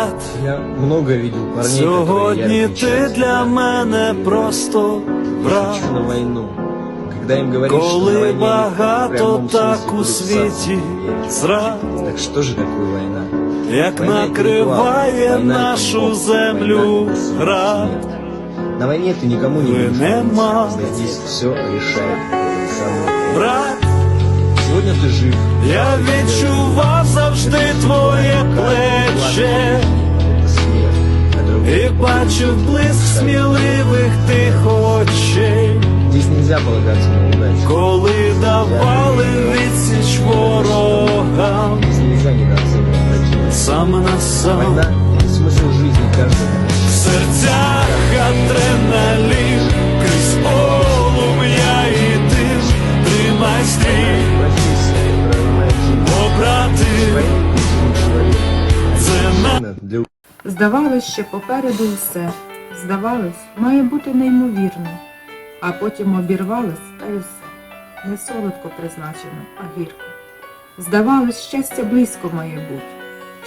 брат. Я много видел парней, которые Сьогодні ярко ти мечтают для играть в мене футбол. просто Я брат. хочу на войну. Когда им говоришь, что на Коли войне они в багато прямом смысле так у будут світі всасывать. зрад, Так что же такое война? як Война это не накриває главное. Война это нашу не бог. землю Война это град. смерть. На войне ты никому не Вы будешь нема. помочь. Здесь все решает сам. Брат, Сегодня ты жив. я відчував завжди твоє плече. І бачив блиск сміливих тих очей, коли давали відсіч ворогам, сам на сам. Здавалось, що попереду все. Здавалось, має бути неймовірно, а потім обірвалось та й все. Не солодко призначено, а гірко. Здавалось, щастя близько має бути.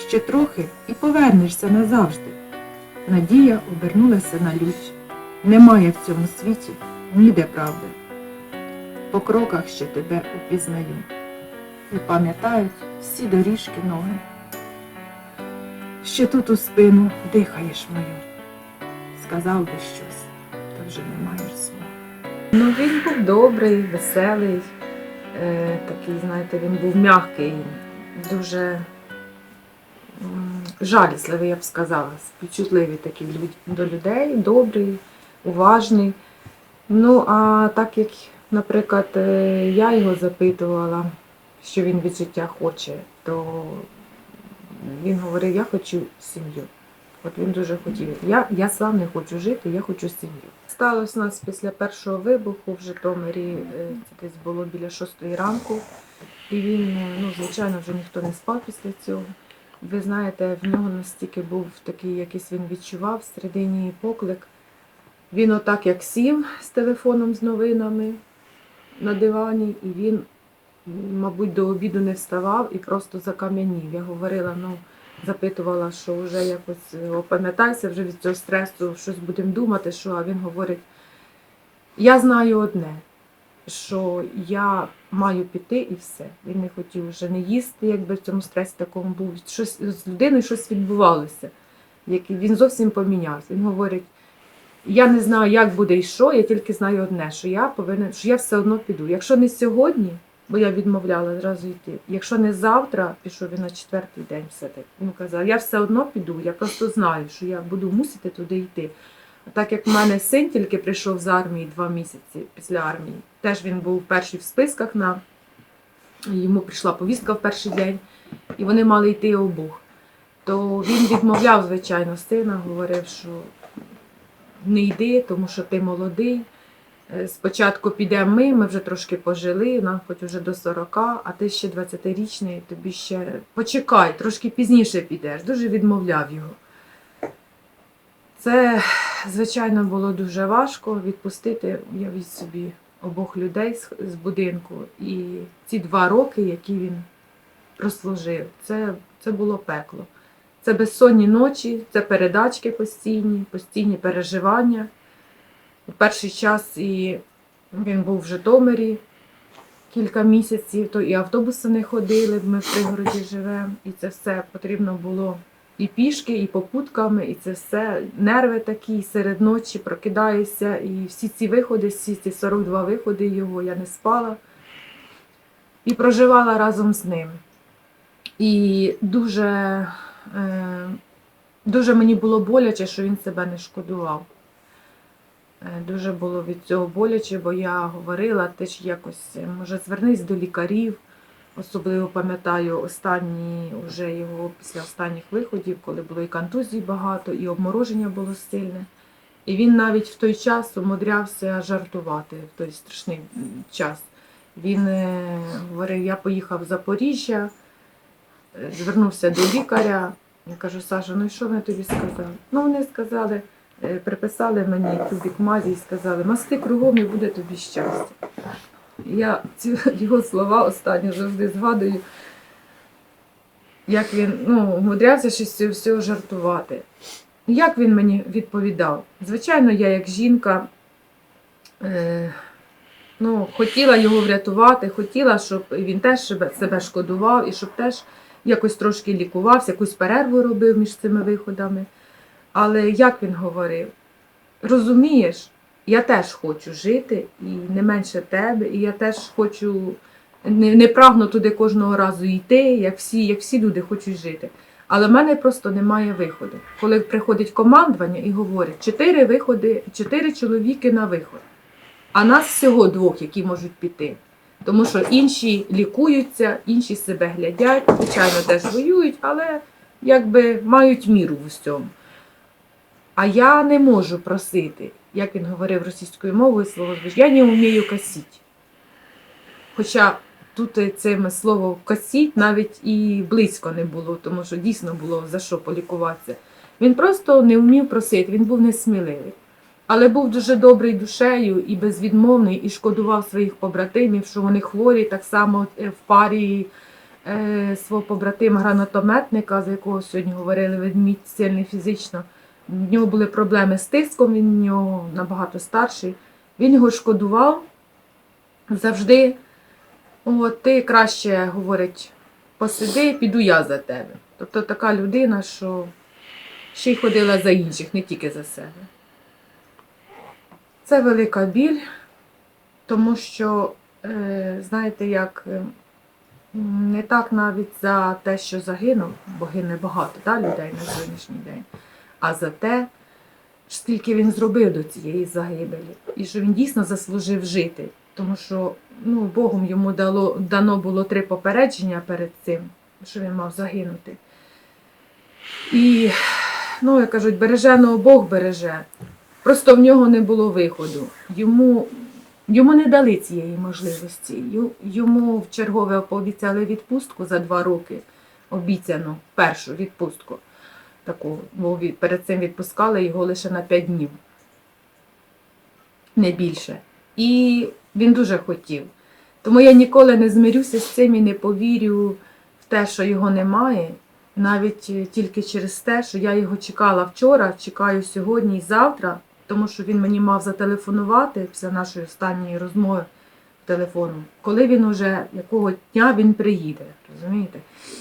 Ще трохи і повернешся назавжди. Надія обернулася на лють. Немає в цьому світі ніде правди. По кроках ще тебе упізнаю. І пам'ятають всі доріжки ноги що тут у спину дихаєш мою. Сказав би щось, та вже не маєш слова. Ну, він був добрий, веселий, е, такий, знаєте, він був м'який, дуже жалісливий, я б сказала, співчутливий такий до людей, добрий, уважний. Ну, а так як, наприклад, е, я його запитувала, що він від життя хоче, то він говорив, я хочу сім'ю. От він дуже хотів. Я, я сам не хочу жити, я хочу сім'ю. Сталося у нас після першого вибуху в Житомирі, е, це десь було біля шостої ранку. І він, е, ну, звичайно, вже ніхто не спав після цього. Ви знаєте, в нього настільки був такий, якийсь він відчував всередині поклик. Він отак як сів з телефоном з новинами на дивані, і він, мабуть, до обіду не вставав і просто закам'янів. Я говорила, ну, запитувала, що вже якось е, опам'ятайся вже від цього стресу, щось будемо думати, що а він говорить: я знаю одне, що я маю піти і все. Він не хотів вже не їсти, якби в цьому стресі такому був. Щось з людиною щось відбувалося. Він зовсім помінявся. Він говорить: я не знаю, як буде і що, я тільки знаю одне, що я повинен, що я все одно піду. Якщо не сьогодні, бо я відмовляла зразу йти. Якщо не завтра, пішов він на четвертий день все-таки. Він казав, я все одно піду, я просто знаю, що я буду мусити туди йти. А так як в мене син тільки прийшов з армії два місяці після армії, теж він був перший в списках на йому прийшла повістка в перший день, і вони мали йти обох. То він відмовляв, звичайно, сина, говорив, що не йди, тому що ти молодий. Е, Спочатку підемо ми, ми вже трошки пожили, нам хоч уже до 40, а ти ще 20-річний, тобі ще почекай, трошки пізніше підеш. Дуже відмовляв його. Це, звичайно, було дуже важко відпустити, уявіть собі, обох людей з, будинку. І ці два роки, які він прослужив, це, це було пекло. Це безсонні ночі, це передачки постійні, постійні переживання. Перший час і він був в Житомирі кілька місяців, то і автобуси не ходили, ми в пригороді живемо, і це все потрібно було і пішки, і попутками, і це все нерви такі, серед ночі прокидаєшся, і всі ці виходи, всі ці 42 виходи його я не спала і проживала разом з ним. І дуже, е, дуже мені було боляче, що він себе не шкодував. Е, Дуже було від цього боляче, бо я говорила, ти ж якось, е, може, звернись до лікарів. Особливо пам'ятаю останні вже його після останніх виходів, коли було і контузій багато, і обмороження було сильне. І він навіть в той час умудрявся жартувати в той страшний час. Він е, говорив, я поїхав в Запоріжжя, звернувся до лікаря. Я кажу, Саша, ну і що вони тобі сказали? Ну, вони сказали, приписали мені тубік мазі і сказали, масти кругом і буде тобі щастя. Я ці його слова останні завжди згадую. як він ну, умудрявся цього всього жартувати. Як він мені відповідав? Звичайно, я як жінка е, ну, хотіла його врятувати, хотіла, щоб він теж себе шкодував і щоб теж якось трошки лікувався, якусь перерву робив між цими виходами. Але як він говорив? Розумієш, я теж хочу жити і не менше тебе, і я теж хочу не, не прагну туди кожного разу йти, як всі, як всі люди хочуть жити. Але в мене просто немає виходу. Коли приходить командування і говорять, чотири виходи, чотири чоловіки на виход, а нас всього двох, які можуть піти. Тому що інші лікуються, інші себе глядять, звичайно, теж воюють, але якби мають міру в усьому. А я не можу просити, як він говорив російською мовою слово я не вмію косити. Хоча тут цим слово косіть навіть і близько не було, тому що дійсно було за що полікуватися. Він просто не вмів просити, він був несміливий. Але був дуже добрий душею і безвідмовний, і шкодував своїх побратимів, що вони хворі, так само е, в парі е, свого побратима гранатометника, за якого сьогодні говорили ведмідь сильний фізично. В нього були проблеми з тиском, він в нього набагато старший. Він його шкодував завжди. От, ти краще, говорить, посиди, піду я за тебе. Тобто така людина, що ще й ходила за інших, не тільки за себе. Це велика біль, тому що, е, знаєте, як е, не так навіть за те, що загинув, бо гине багато да, людей на сьогоднішній день, а за те, скільки він зробив до цієї загибелі, і що він дійсно заслужив жити. Тому що ну, Богом йому дало, дано було три попередження перед цим, що він мав загинути. І, ну, як кажуть, береженого Бог береже. Просто в нього не було виходу. Йому, йому не дали цієї можливості. Йому в чергове пообіцяли відпустку за два роки, обіцяну першу відпустку. Таку, бо перед цим відпускали його лише на 5 днів, не більше. І він дуже хотів. Тому я ніколи не змирюся з цим і не повірю в те, що його немає. Навіть е, тільки через те, що я його чекала вчора, чекаю сьогодні і завтра, тому що він мені мав зателефонувати після нашої останньої розмови телефоном, коли він уже якого дня він приїде, розумієте?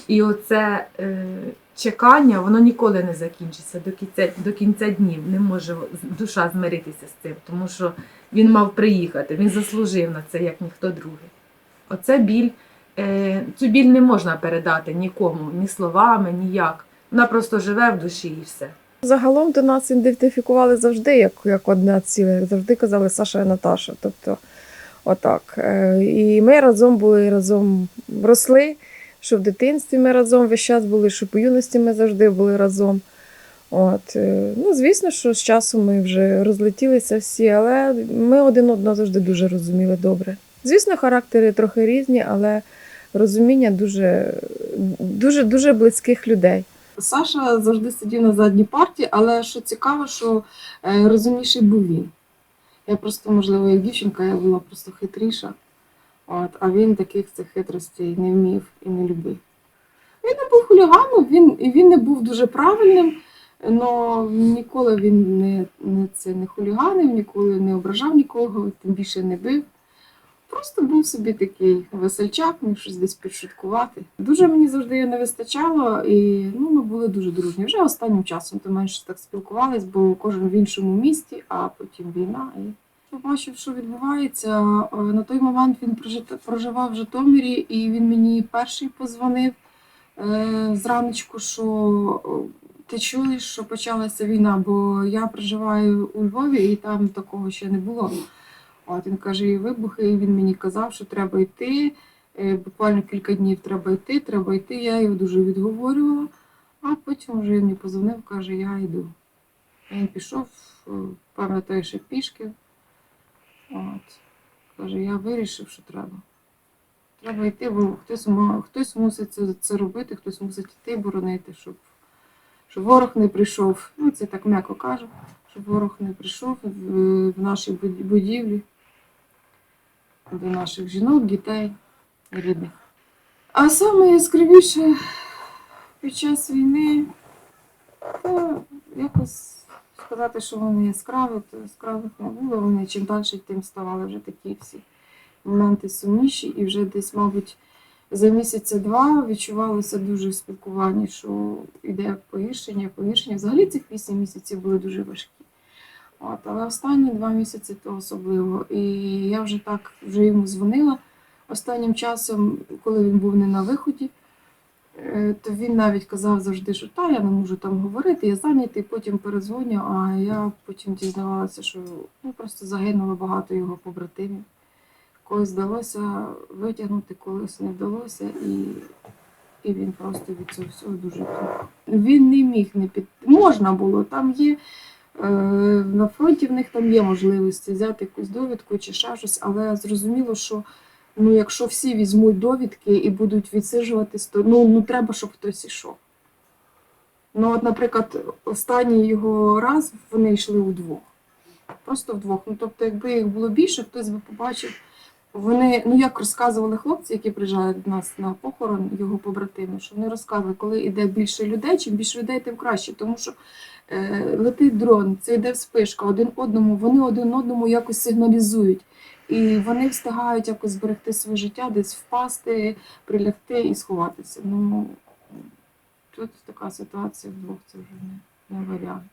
І оце е, чекання, воно ніколи не закінчиться до кінця, до кінця днів. Не може душа змиритися з цим, тому що він мав приїхати, він заслужив на це, як ніхто другий. Оце біль. Е, цю біль не можна передати нікому, ні словами, ніяк. Вона просто живе в душі і все. Загалом до нас ідентифікували завжди як, як одне ціле. Завжди казали Саша і Наташа. Тобто, отак. Е, І ми разом були, разом росли, що в дитинстві ми разом весь час були, що по юності ми завжди були разом. От. е, Ну, звісно, що з часом ми вже розлетілися всі, але ми один одного завжди дуже розуміли добре. Звісно, характери трохи різні, але розуміння дуже, дуже, дуже близьких людей. Саша завжди сидів на задній парті, але що цікаво, що е, розумніший був він. Я просто, можливо, як дівчинка, я була просто хитріша. От, а він таких цих хитростей не вмів і не любив. Він не був хуліганом, він, він не був дуже правильним, але ніколи він не, не, це, не хуліганив, ніколи не ображав нікого, тим більше не бив. Просто був собі такий весельчак, міг щось десь підшуткувати. Дуже мені завжди його не вистачало, і ну, ми були дуже дружні. Вже останнім часом то менше так спілкувались, бо кожен в іншому місті, а потім війна. І побачив, що відбувається. Е, На той момент він проживав в Житомирі, і він мені перший позвонив е, зраночку, що е, ти чуєш, що почалася війна, бо я проживаю у Львові, і там такого ще не було. От він каже, і вибухи, і він мені казав, що треба йти. Буквально кілька днів треба йти, треба йти. Я його дуже відговорювала, а потім вже він мені позвонив, каже, я йду. Він пішов, пам'ятаю, ще пішки. От. Каже, я вирішив, що треба. Треба йти, бо хтось, хтось мусить це, це робити, хтось мусить йти боронити, щоб, щоб ворог не прийшов. Ну, це так м'яко кажу, щоб ворог не прийшов в, в наші будівлі до наших жінок, дітей і рідних. А саме яскравіше під час війни, то якось сказати, що вони яскраві, то яскравих не було. Вони чим далі, тим ставали вже такі всі моменти сумніші. І вже десь, мабуть, за місяця два відчувалося дуже в спілкуванні, що йде погіршення, погіршення. Взагалі цих вісім місяців були дуже важкі. От, але останні два місяці то особливо. І я вже так вже йому дзвонила останнім часом, коли він був не на виході. Е, То він навіть казав завжди, що та я не можу там говорити, я зайнятий, потім перезвоню, а я потім дізнавалася, що ну, просто загинуло багато його побратимів. Когось вдалося витягнути, когось не вдалося, і, і він просто від цього всього дуже плохо. Він не міг не під. Можна було, там є. е, На фронті в них там є можливості взяти якусь довідку чи ще щось, але зрозуміло, що ну, якщо всі візьмуть довідки і будуть відсиджуватись, то ну, ну треба, щоб хтось ішов. Ну, от, наприклад, останній його раз вони йшли удвох. Просто вдвох. Ну, тобто, якби їх було більше, хтось би побачив. Вони, ну як розказували хлопці, які приїжджають до нас на похорон його побратимів, що вони розказували, коли йде більше людей, чим більше людей, тим краще. Тому що е, летить дрон, це йде вспишка, один одному, вони один одному якось сигналізують. І вони встигають якось зберегти своє життя, десь впасти, прилягти і сховатися. Ну тут така ситуація вдвох, це вже не, не варіант.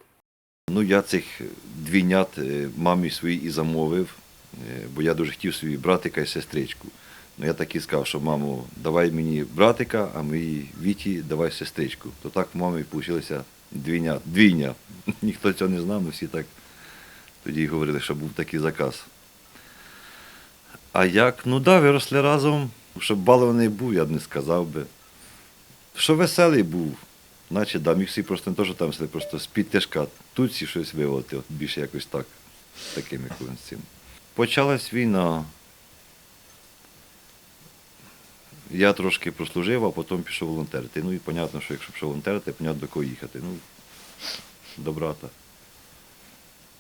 Ну, я цих двійнят е, мамі своїй і замовив, е, бо я дуже хотів собі братика і сестричку. Ну, я так і сказав, що мамо, давай мені братика, а моїй Віті давай сестричку. То так в мами вийшло двійня. двійня. Ніхто цього не знав, ми всі так тоді говорили, що був такий заказ. А як? Ну так, да, виросли разом. Щоб балований був, я б не сказав би. Що веселий був, наче да, міг всі просто не то, що там сиділи, просто з-під тяжка. Тут всі щось виводити, от більше якось так, таким якимось. Почалась війна. Я трошки прослужив, а потім пішов волонтерити. Ну і зрозуміло, що якщо пішов волонтерити, понятно, до кого їхати. Ну, до брата.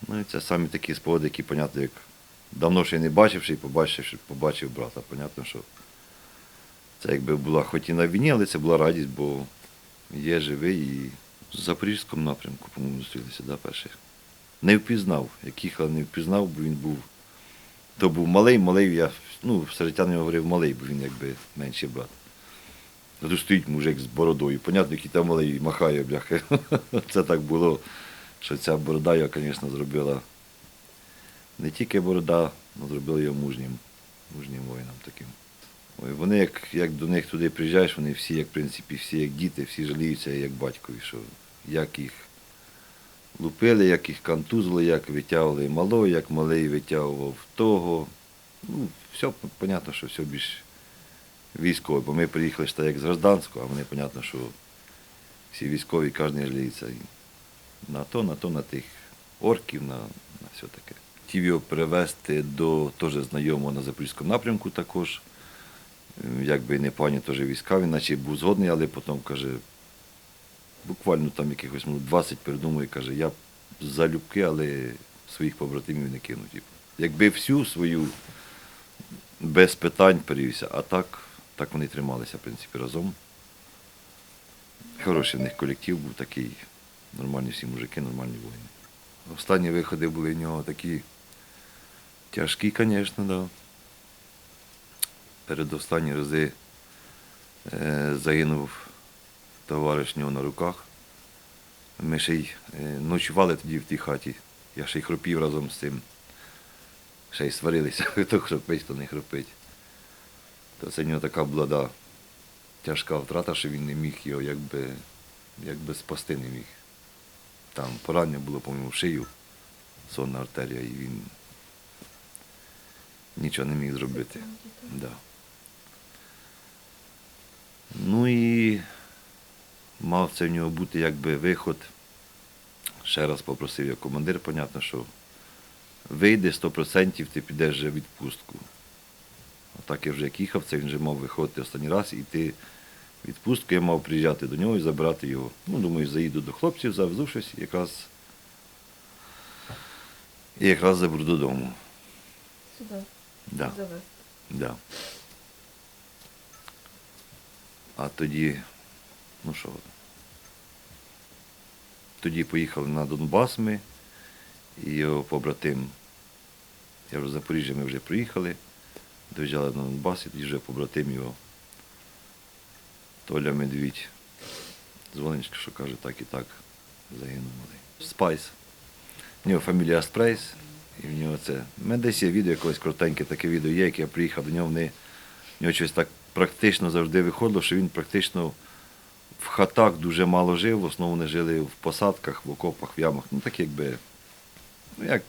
Ну і це самі такі спогади, які, понятно, як давно ще не бачивши, і побачивши, побачив брата. Понятно, що це якби була хоч і на війні, але це була радість, бо є живий і в Запорізькому напрямку, по-моєму, зустрілися, да, перший. Не впізнав, як їхали, не впізнав, бо він був. То був малий, малий, я ну, середтян його говорив малий, бо він якби менший брат. А Тут стоїть мужик з бородою. Понятно, який там малий махає, бляхи. Це так було, що ця борода його, звісно, зробила не тільки борода, але зробила його мужнім, мужнім воїном таким. Ой, вони, як, як до них туди приїжджаєш, вони всі, як в принципі, всі як діти, всі жаліються, як батькові, що як їх лупили, як їх контузили, як витягували малого, як малий витягував того. Ну, все, понятно, що все більш військове, бо ми приїхали ж як з гражданського, а вони, понятно, що всі військові, кожен жаліється на то, на то, на тих орків, на, на все таке. Хотів його перевезти до теж знайомого на Запорізькому напрямку також. Якби не пані теж війська, він наче був згодний, але потім каже, буквально там якихось ну, 20 передумує, каже, я залюбки, але своїх побратимів не кину. Типу. Якби всю свою без питань перевівся, а так, так вони трималися, в принципі, разом. Хороший в них колектив був такий, нормальні всі мужики, нормальні воїни. Останні виходи були в нього такі тяжкі, звісно, да. Передостанні рази е, загинув товариш нього на руках. Ми ще й е, ночували тоді в тій хаті. Я ще й хропів разом з цим. Ще й сварилися, хто хропить, хто не хропить. То це в нього така була да, тяжка втрата, що він не міг його якби, якби спасти не міг. Там поранення було, по-моєму, в шию, сонна артерія, і він нічого не міг зробити. Да. Ну і мав це в нього бути якби виход. Ще раз попросив я командир, понятно, що вийде 100% ти підеш вже в відпустку. А так я вже як їхав, це він вже мав виходити останній раз і йти в відпустку, я мав приїжджати до нього і забирати його. Ну, думаю, заїду до хлопців, завезу щось, якраз, і якраз заберу додому. Сюди Да. завести. Да. А тоді, ну що, Тоді поїхали на Донбас ми і його побратим. Я вже з Запоріжжя ми вже приїхали, доїжджали на Донбас, і тоді вже побратим його. Толя Медвідь. Дзвонить, що каже, так і так загинув малий. Спайс. В нього фамілія Спрейс, і в нього це. У мене десь є відео, якось коротеньке таке відео є, як я приїхав до нього, в нього щось так практично завжди виходило, що він практично в хатах дуже мало жив, в основному вони жили в посадках, в окопах, в ямах. Ну так якби, ну як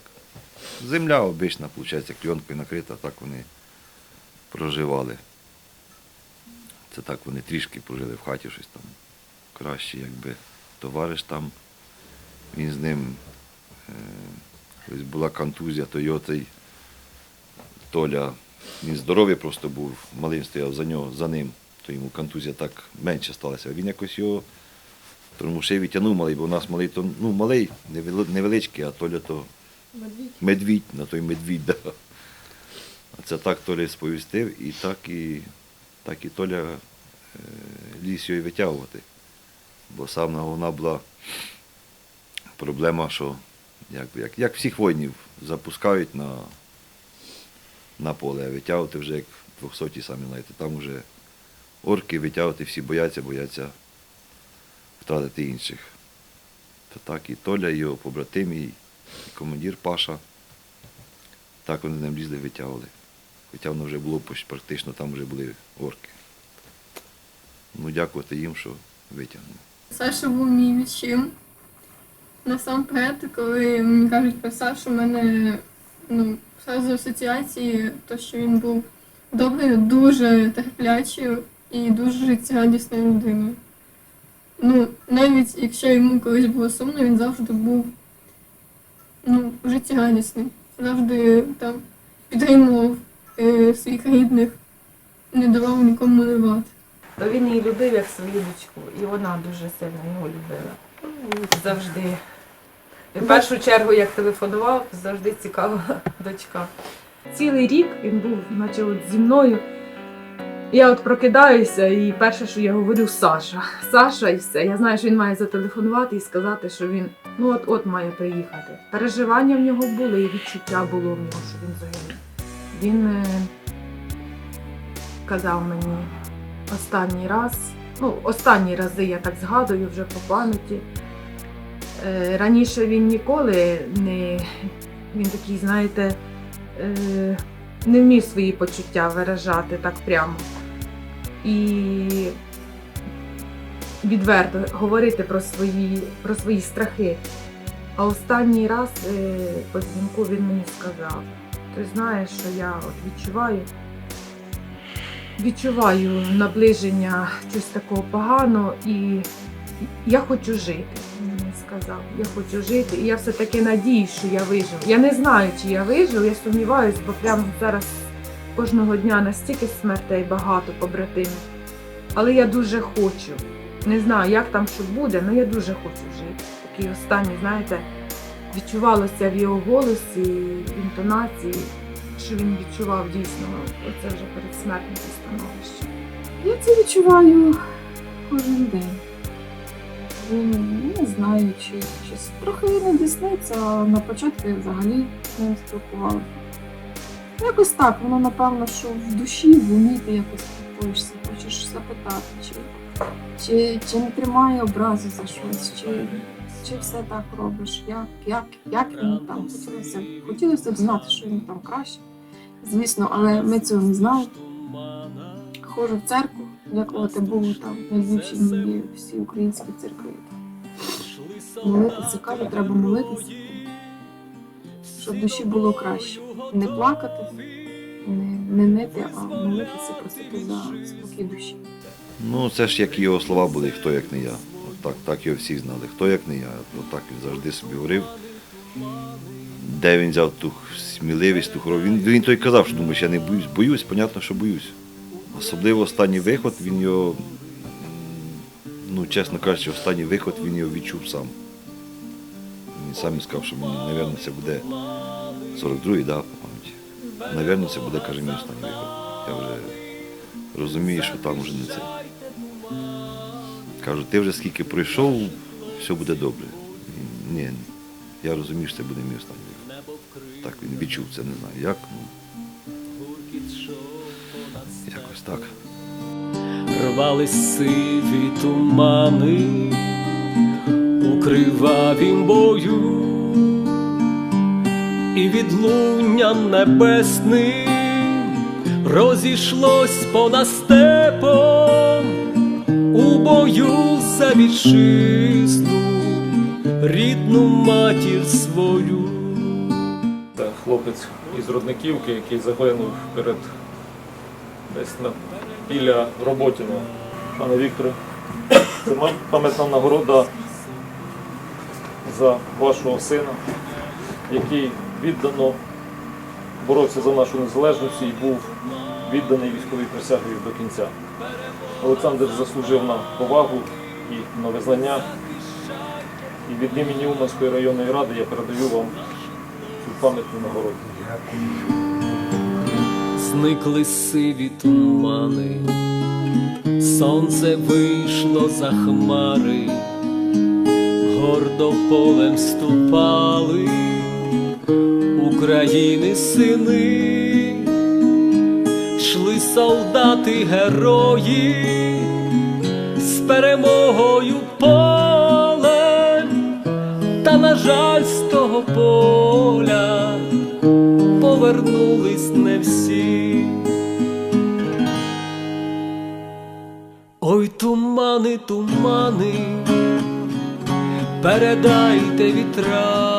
земля обична, виходить, кльонкою накрита, так вони проживали. Це так вони трішки прожили в хаті щось там краще, якби товариш там. Він з ним е, колись була контузія, то його цей Толя, він здоровий просто був, малим стояв за нього, за ним, то йому контузія так менше сталася. Він якось його тому ще й відтягнув малий, бо у нас малий то ну, малий, невеличкий, а Толя то медвідь, на той медвідь. Да. А це так Толя сповістив, і так і, так і Толя е, ліз його витягувати. Бо саме головна була проблема, що як, як, як всіх воїнів запускають на, на поле, а витягувати вже як 200 самі знаєте, там вже орки витягувати всі бояться, бояться втратити інших. Та так і Толя, і його побратим, і командир Паша. Так вони з ним лізли, витягували. Хоча воно вже було практично, там вже були орки. Ну, дякувати їм, що витягнули. Саша був мій відчим. Насамперед, коли мені кажуть про Сашу, в мене ну, зразу асоціації, то що він був доброю, дуже терплячою і дуже життєрадісною людиною. Ну, навіть якщо йому колись було сумно, він завжди був ну, життєрадісний. Завжди там підтримував е, своїх рідних, не давав нікому наливати. То він її любив як свою дочку, і вона дуже сильно його любила. Завжди. В першу чергу, як телефонував, завжди цікава дочка. Цілий рік він був, наче от зі мною. Я от прокидаюся, і перше, що я говорю, Саша. Саша і все. Я знаю, що він має зателефонувати і сказати, що він ну от-от має приїхати. Переживання в нього були, і відчуття було в нього, що він загинув. Він е, казав мені останній раз, ну, останні рази я так згадую вже по пам'яті. Е, раніше він ніколи не, він такий, знаєте, е, не вмів свої почуття виражати так прямо. І відверто говорити про свої, про свої страхи. А останній раз е, по дзвінку він мені сказав: ти знаєш, що я от відчуваю, відчуваю наближення чогось такого поганого, і я хочу жити. Сказав, я хочу жити, і я все-таки надіюсь, що я виживу. Я не знаю, чи я виживу, я сумніваюсь, бо прямо зараз кожного дня настільки смертей багато побратимів. Але я дуже хочу. Не знаю, як там що буде, але я дуже хочу жити. Такий останній, знаєте, відчувалося в його голосі, в інтонації, що він відчував дійсно оце вже передсмертне становище. Я це відчуваю кожен день. Не знаю, чи щось трохи не дісниться, а на початку я взагалі ним спілкувалася. Якось так, воно напевно, що в душі, в умі ти якось спілкуєшся, хочеш запитати, чи, чи, чи не тримає образу за щось, чи, чи все так робиш, як, як, як він там. Хотілося, б- хотілося б знати, що він там краще. Звісно, але ми цього не знали. Ходжу в церкву, дякувати Богу, там найбільші є всі українські церкви. Молитися, кажуть, треба молитися, щоб душі було краще. Не плакати, не, нити, а молитися, просити за спокій душі. Ну, це ж як його слова були, хто як не я. От так, так його всі знали, хто як не я. От так він завжди собі говорив. Де він взяв ту сміливість, ту хоробрість. Він, він той казав, що думаєш, я не боюсь. Боюсь, понятно, що боюсь. Особливо останній виход, він його, ну, чесно кажучи, останній виход він його відчув сам. Він сам сказав, що напевно, це буде 42-й, да, пам'яті. Навірно, це буде, каже, мій останній виход. Я вже розумію, що там вже не це. Кажу, ти вже скільки пройшов, все буде добре. ні, я розумію, що це буде мій останній вихід. Так він відчув це, не знаю як. Ну, Рвались сиві тумани у кривавім бою, і відлунням небесним розійшлось понад степом у бою за вітчизну, рідну матір свою. Це хлопець із Родниківки, який загинув перед десь на біля Роботіного. Пане Вікторе, це пам'ятна нагорода за вашого сина, який віддано боровся за нашу незалежність і був відданий військовій присязі до кінця. Олександр заслужив на повагу і на визнання. І від імені Уманської районної ради я передаю вам цю пам'ятну нагороду. Зникли сиві тумани, сонце вийшло за хмари, гордо полем ступали. України сини, йшли солдати герої з перемогою полем, та, на жаль, з того поля повернулись Ой, тумани, тумани, передайте вітрами